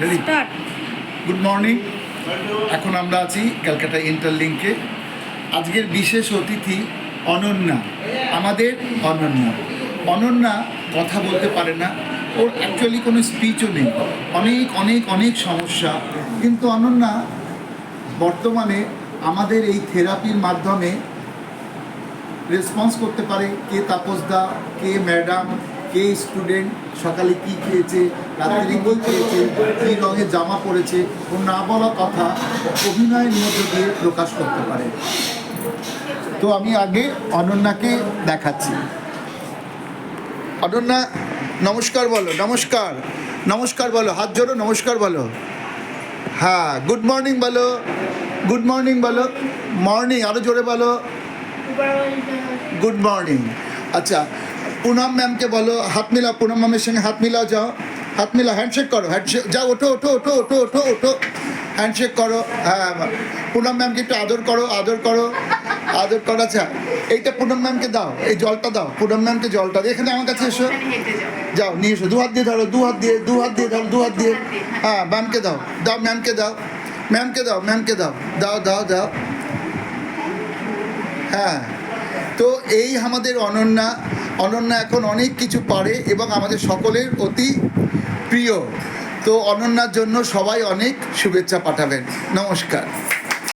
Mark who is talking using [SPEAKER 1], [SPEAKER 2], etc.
[SPEAKER 1] Ready good morning এখন আমরা আছি ক্যালকাটা ইন্টারলিঙ্কে আজকের বিশেষ অতিথি অনন্যা। আমাদের অনন্যা। অনন্যা কথা বলতে পারে না। ওর অ্যাকচুয়ালি কোনো স্পিচও নেই। অনেক অনেক অনেক সমস্যা। কিন্তু অনন্যা বর্তমানে আমাদের এই থেরাপির মাধ্যমে রেসপন্স করতে পারে কে তাপসদা কে ম্যাডাম কে স্টুডেন্ট সকালে কি খেয়েছে রাত্রে কি খেয়েছে কী রঙের জামা পরেছে ও না বলা কথা অভিনয়ের মধ্যে দিয়ে প্রকাশ করতে পারে। তো আমি আগে অনন্যাকে দেখাচ্ছি। অনন্যা নমস্কার বলো নমস্কার নমস্কার বলো হাত জোড়ো নমস্কার বলো। হ্যাঁ গুড মর্নিং বলো গুড মর্নিং বলো মর্নিং আরও জোরে বলো। গুড মর্নিং আচ্ছা পুনম ম্যামকে বলো, হাত মিলাও, পুনম ম্যামের সঙ্গে হাত মিলাও, যাও। হাত মিলাও হ্যান্ডশেক করো হ্যান্ডশেক যাও, ওঠো ওঠো ওঠো ওঠো ওঠো ওঠো। হ্যান্ডশেক করো হ্যাঁ পুনম ম্যামকে একটু আদর করো আদর করো আদর করো। আচ্ছা এইটা পুনম ম্যামকে দাও, এই জলটা দাও, পুনম ম্যামকে জলটা দাও। এখানে আমার কাছে এসো। যাও, নিয়ে এসো দু হাত দিয়ে ধরো দু হাত দিয়ে দু হাত দিয়ে ধরো দু হাত দিয়ে। হ্যাঁ ম্যামকে দাও দাও, ম্যামকে দাও ম্যামকে দাও ম্যামকে দাও দাও দাও দাও। হ্যাঁ তো এই আমাদের অনন্যা অনন্যা এখন অনেক কিছু পারে এবং আমাদের সকলের অতি প্রিয়। তো অনন্যার জন্য সবাই অনেক শুভেচ্ছা পাঠাবেন। নমস্কার।